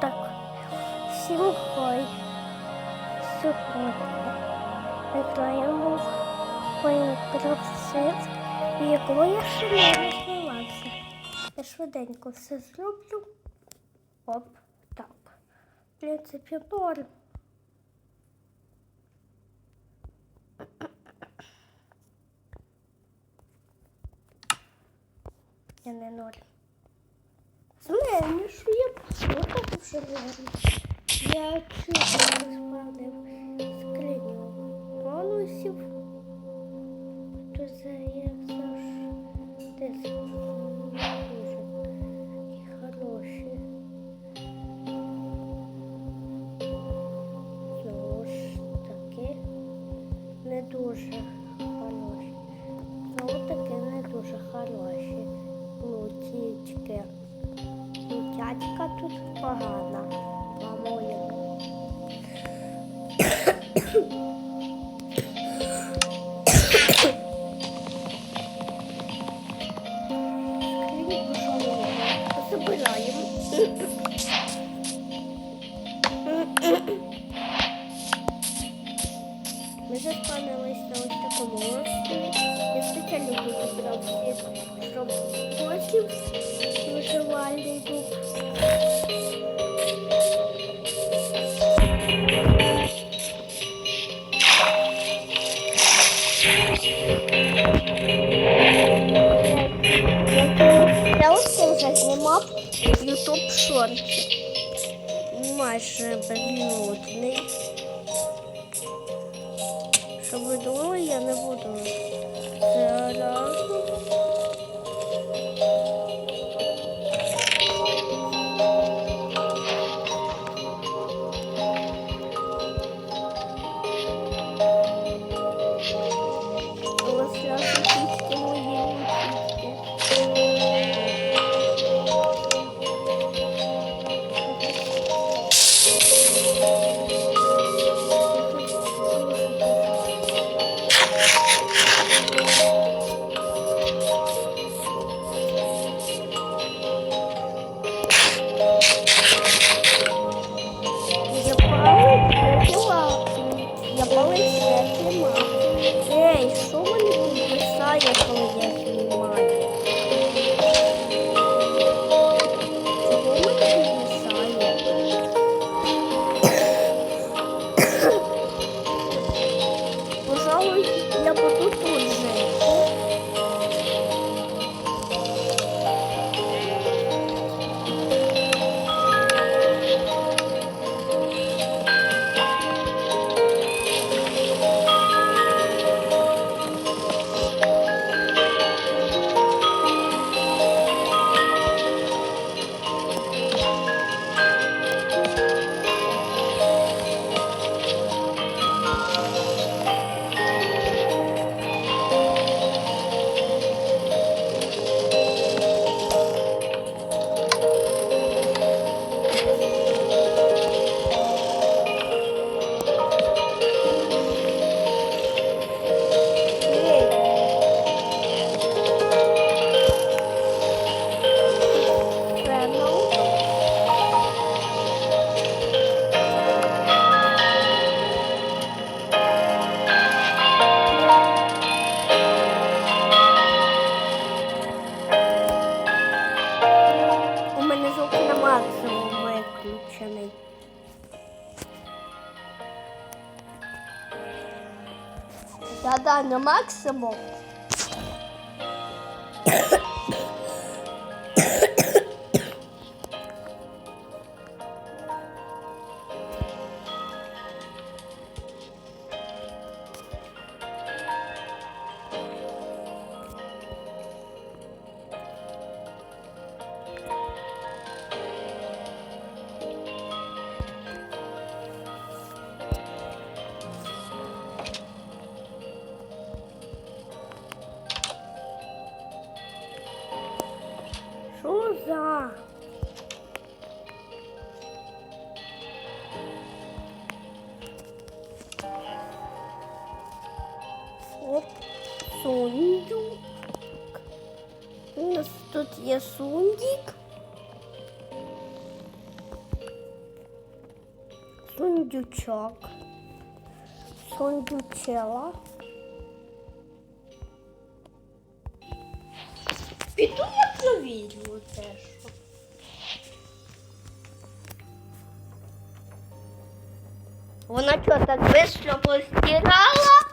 Так, всім хай. Сьогодні ми граємо в якому я ще не розвивався. Я швиденько все зроблю. Оп, так. В принципі, норм. Я не норм. Знаю, що я вже говорю. Я чудо розпалив скриню бонусів. То це Ми заспавнились на ось такому острові. Я спеціально тут забрав всіх, щоб боссів виживальний був. Я ось цим зазнімав YouTube шорти. Майже безмінутний. Да-да, є сундик. Сундючок. Сундючела. Піду я провірю теж. Вона що так швидко постирала?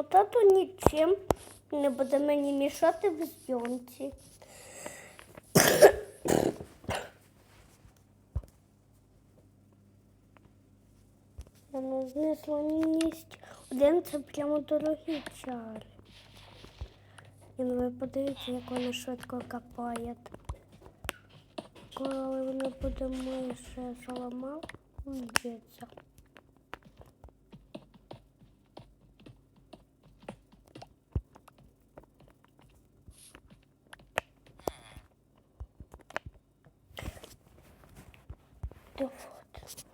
Думаю, тато нічим не буде мені мішати в зйомці. Вона знесла мість. Один це прямо дорогі чари. І ну ви подивіться, як вона швидко копає. Коли вона буде мише заламав, вб'ється. Да вот.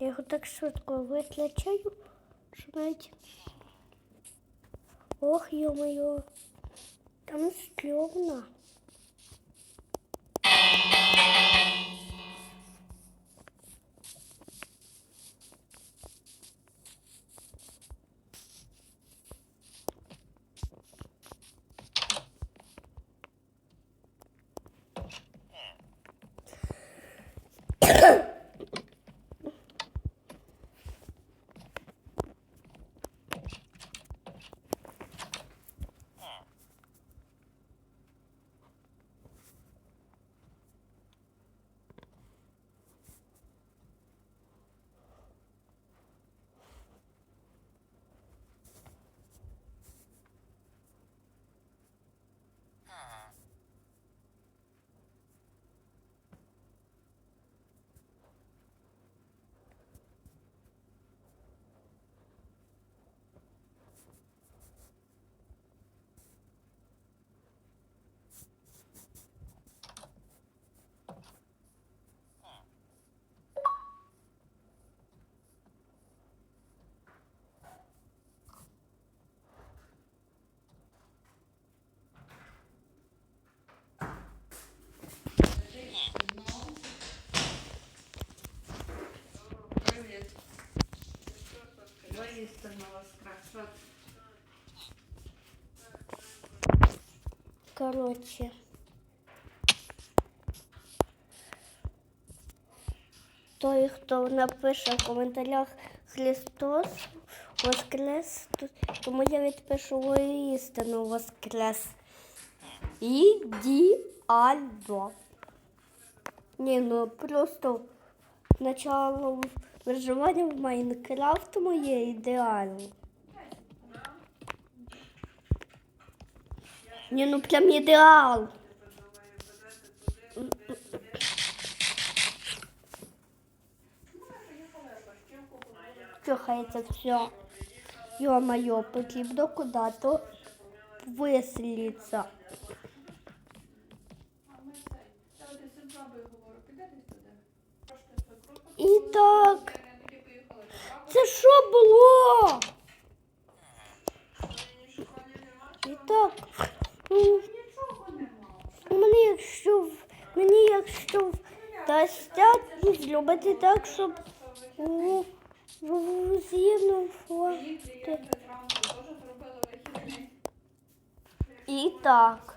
Я його так швидко виключаю, що навіть. Ох, ё-моё, там стрёмно. Виїсти на воскрес. Короче. Той, хто напише в коментарях Христос Воскрес, то- тому я відпишу воістину Воскрес. Ідеально. Ні, ну просто начало виживання в Майнкрафт моє ідеально. Ні, ну прям ідеал. Чухається все. Ё-моё, потрібно куда-то виселиться. І так. Це що було? І так. м, Мені якщо в- мені якщо дастять зробити так, щоб у в згідно Мої клієнти зранку теж зробили вихідний. І так.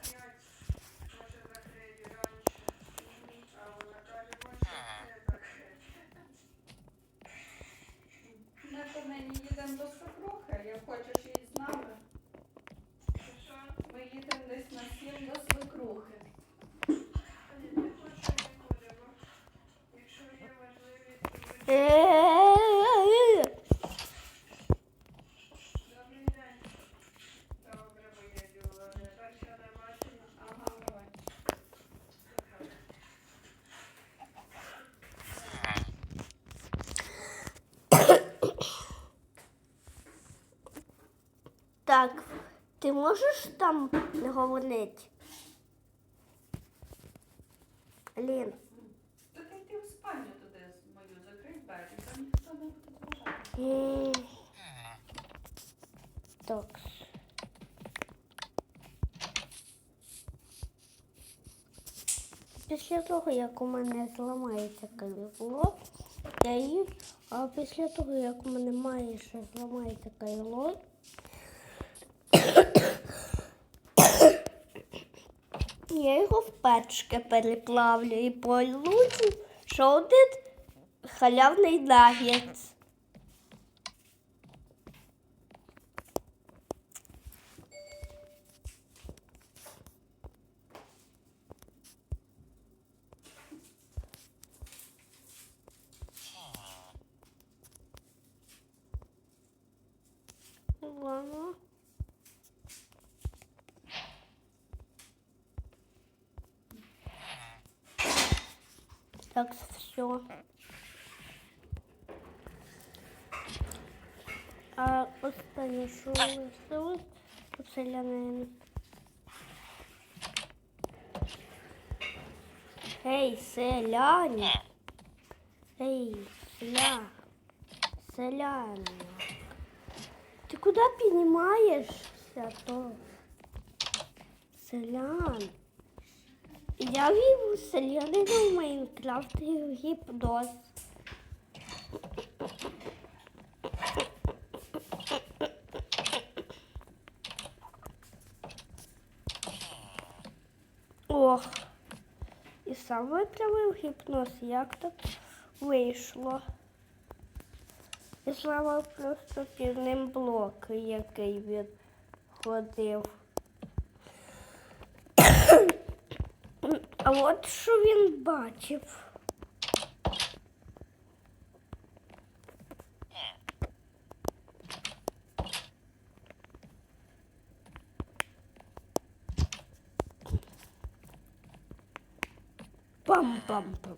Так, ти можеш там не говорити? Алін, То ти в спальню туди мою, закрий двері, там ніхто не буде зважати. так. Після того, як у мене зламається кайло, я її, а після того, як у мене майже зламається кайло, я його в печки переплавлю і получу, що один халявний нагетс. Ладно. Так, все. А останнє, що лишилось, селянин. Ей, селяні. Ей, селя. Селяни. Ти куди піднімаєшся, то? Селян. Я вів селянину в Майнкрафт і в гіпноз. Ох. І сам виправив гіпноз, як так вийшло. І зламав просто під ним блок, який він ходив. А от що він бачив. Пам-пам-пам.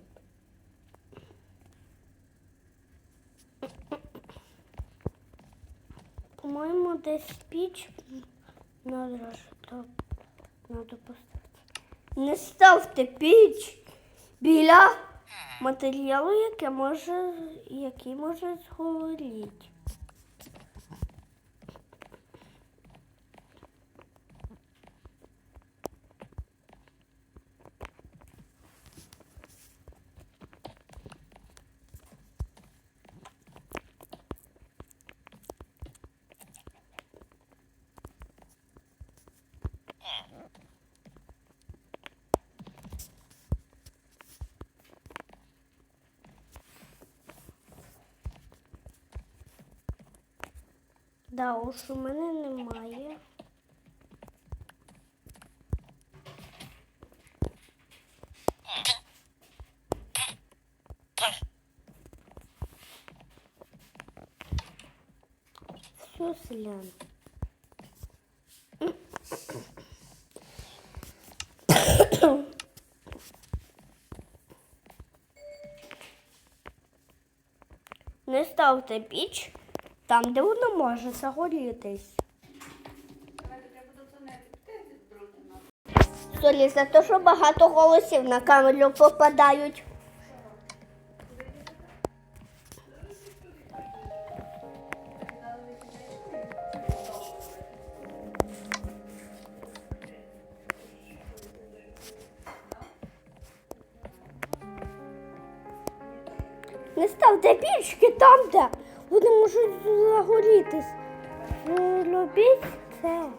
По-моєму, десь піч надо надо поставити. Не ставте піч біля матеріалу, яке може, який може згоріти. Да, уж у мене немає. Все, селян. Не ставте піч там, де воно може загорітись. Солі за те, що багато голосів на камеру попадають. Робіть це.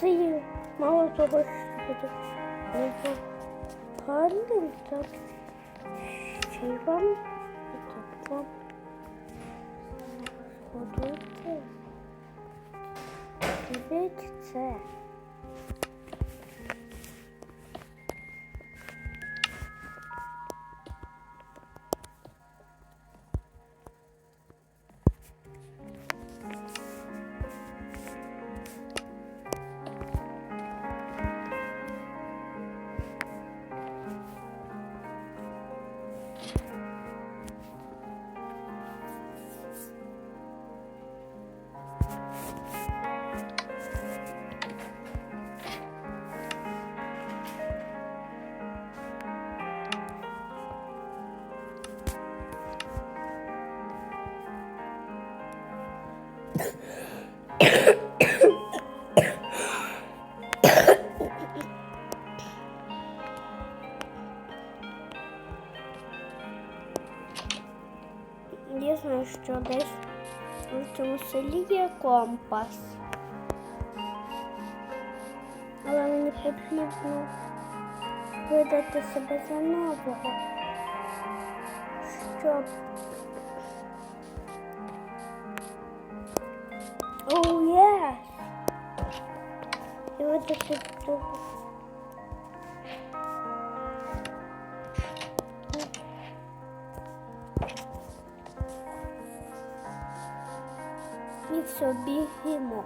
Це є мало того, що буде непогарним, так ще й вам знаю, що десь в цьому селі є компас. Але мені потрібно видати себе за нового, щоб. Оу, єс! І видати того. Бігімо.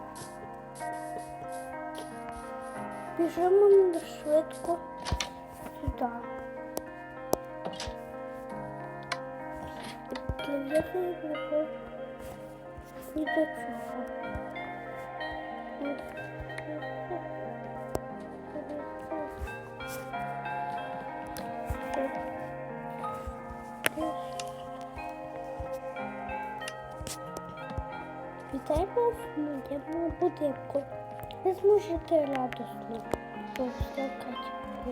Біжимо ми швидко сюди. І Прив'язуємо його ні. Вітаємо в моєму будинку. Ви зможете радісно поскакати по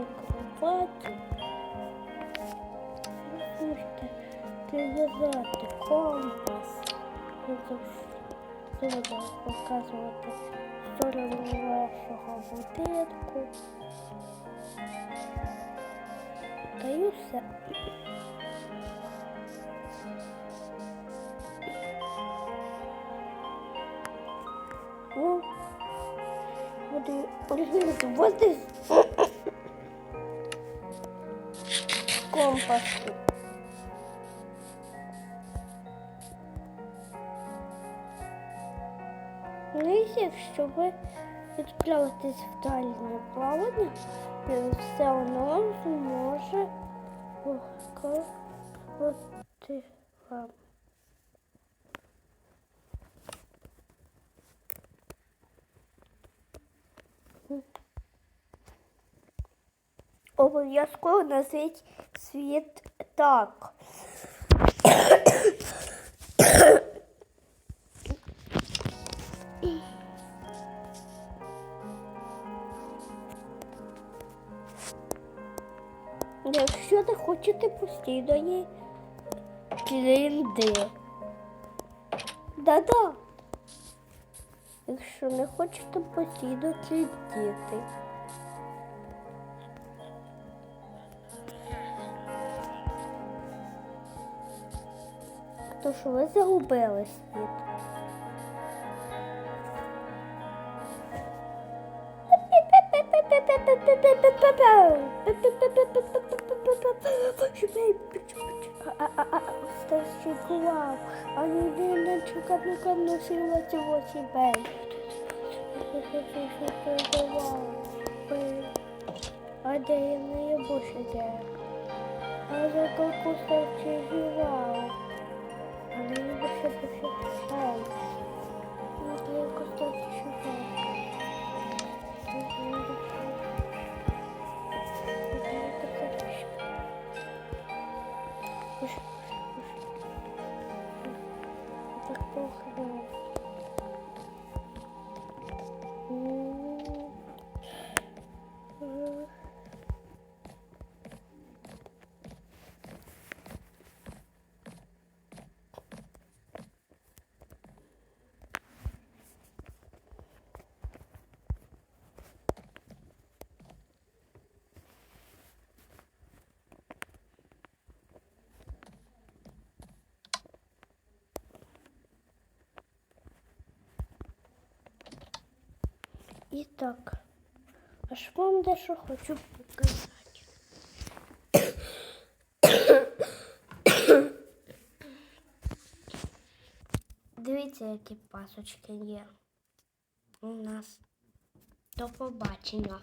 кроваті. Ви зможете прив'язати компас. Буду показувати сторону вашого будинку. Та розглядати води компас. Ну і якщо ви відправитесь в дальнє плавання, все одно зможе показувати вам. Обов'язково назвіть світ так. Якщо не хочете постійної клінди. Да-да. Якщо не хочете постійно кліндіти. Що ви загубили світ. Старшикував, а людина чекав носила цього себе. А де я не більше де? А за каку старшикував? А І так, аж вам дещо хочу показати. Дивіться, які пасочки є у нас. До побачення.